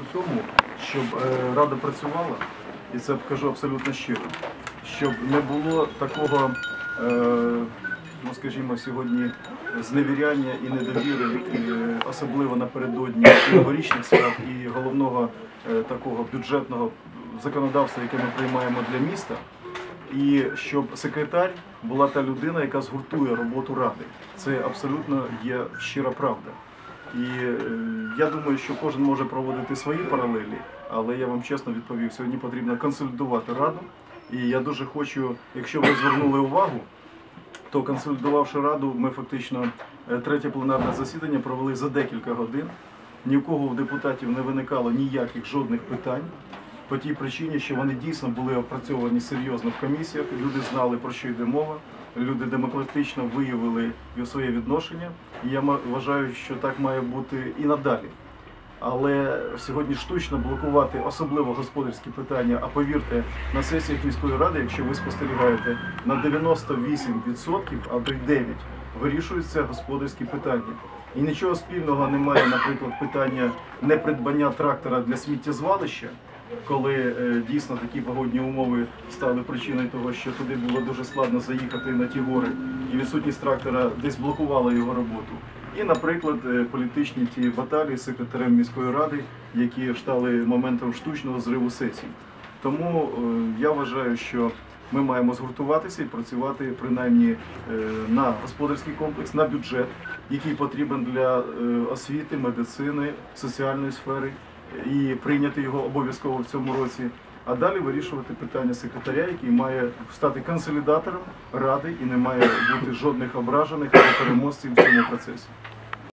в тому, щоб е, рада працювала, і це кажу абсолютно щиро, щоб не було такого, е, ну скажімо, сьогодні зневіряння і недовіри, е, особливо напередодні новорічних свят і головного такого бюджетного законодавства, яке ми приймаємо для міста. І щоб секретар була та людина, яка згуртує роботу ради. Це абсолютно є щира правда. І е, я думаю, що кожен може проводити свої паралелі, але я вам чесно відповів, сьогодні потрібно консолідувати раду. І я дуже хочу, якщо ви звернули увагу, то консолідувавши раду, ми фактично е, третє пленарне засідання провели за декілька годин. Ні у кого в депутатів не виникало ніяких жодних питань. По тій причині, що вони дійсно були опрацьовані серйозно в комісіях, люди знали про що йде мова, люди демократично виявили своє відношення, і я вважаю, що так має бути і надалі. Але сьогодні штучно блокувати особливо господарські питання. А повірте, на сесіях міської ради, якщо ви спостерігаєте, на 98%, а то й 9% вирішуються господарські питання. І нічого спільного немає, наприклад, питання непридбання трактора для сміттєзвалища, коли е, дійсно такі погодні умови стали причиною того, що туди було дуже складно заїхати на ті гори, і відсутність трактора десь блокувала його роботу. І, наприклад, е, політичні ті баталії з секретарем міської ради, які стали моментом штучного зриву сесії. Тому е, я вважаю, що ми маємо згуртуватися і працювати принаймні на господарський комплекс, на бюджет, який потрібен для освіти, медицини, соціальної сфери, і прийняти його обов'язково в цьому році. А далі вирішувати питання секретаря, який має стати консолідатором ради і не має бути жодних ображених або переможців в цьому процесі.